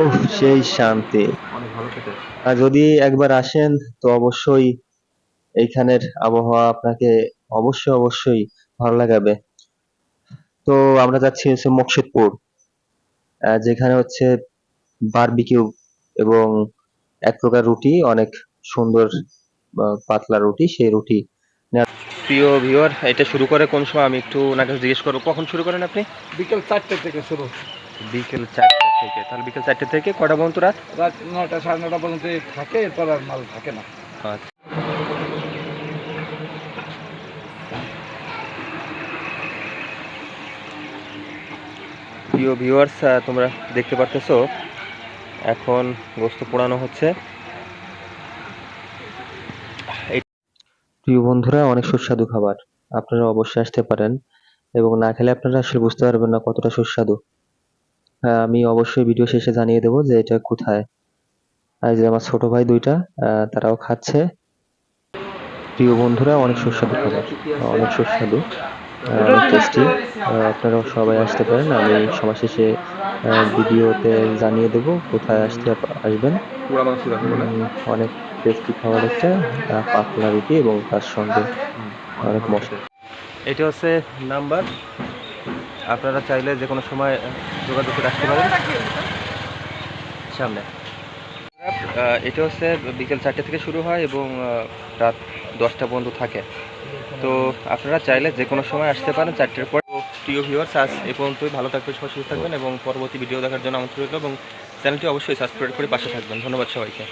উফ সেই শান্তি। অনেক ভালো খেতে আর যদি একবার আসেন তো অবশ্যই এইখানের আবহাওয়া আপনাকে অবশ্যই অবশ্যই ভালো লাগাবে। তো আমরা যাচ্ছি হচ্ছে মকসিদপুর আহ, যেখানে হচ্ছে বারবিকিউ এবং এক প্রকার রুটি অনেক সুন্দর পাতলা রুটি সেই রুটি প্রিয় ভিউয়ার এটা শুরু করে কোন সময়? আমি একটু ওনার কাছে জিজ্ঞেস করব। কখন শুরু করেন আপনি? বিকেল চারটে থেকে শুরু। বিকেল চারটে। থেকে তাহলে বিকেল চারটে থেকে কটা পর্যন্ত রাত? রাত নটা সাড়ে নটা পর্যন্ত থাকে এরপর আর মাল থাকে না। আচ্ছা। প্রিয় ভিউয়ার্স তোমরা দেখতে পারতেছো এখন গোস্ত পোড়ানো হচ্ছে। প্রিয় বন্ধুরা অনেক সুস্বাদু খাবার। আপনারা অবশ্যই আসতে পারেন এবং না খেলে আপনারা আসলে বুঝতে পারবেন না কতটা সুস্বাদু। হ্যাঁ, আমি অবশ্যই ভিডিও শেষে জানিয়ে দেবো যে এটা কোথায়। আর যে আমার ছোট ভাই দুইটা আহ, তারাও খাচ্ছে। প্রিয় বন্ধুরা অনেক সুস্বাদু খাবার। অনেক সুস্বাদু। অনেক টেস্টি আপনারাও সবাই আসতে পারেন। আমি সবার শেষে আহ, ভিডিওতে জানিয়ে দেবো কোথায় আসতে আসবেন। অনেক টেস্টি খাবার একটা আহ, পাতলা রুটি এবং তার সঙ্গে অনেক মশলা। এটা হচ্ছে নাম্বার আপনারা চাইলে যে কোনো সময় যোগাযোগ করে আসতে পারেন। সামনে। এটা হচ্ছে বিকেল চারটে থেকে শুরু হয় এবং রাত দশটা পর্যন্ত থাকে। তো আপনারা চাইলে যে কোনো সময় আসতে পারেন চারটের পর। প্রিয় ভিউয়ার্স আজ এই পর্যন্তই। ভালো থাকবেন, সবাই সুস্থ থাকবেন এবং পরবর্তী ভিডিও দেখার জন্য আমন্ত্রণ এবং চ্যানেলটি অবশ্যই সাবস্ক্রাইব করে পাশে থাকবেন। ধন্যবাদ সবাইকে।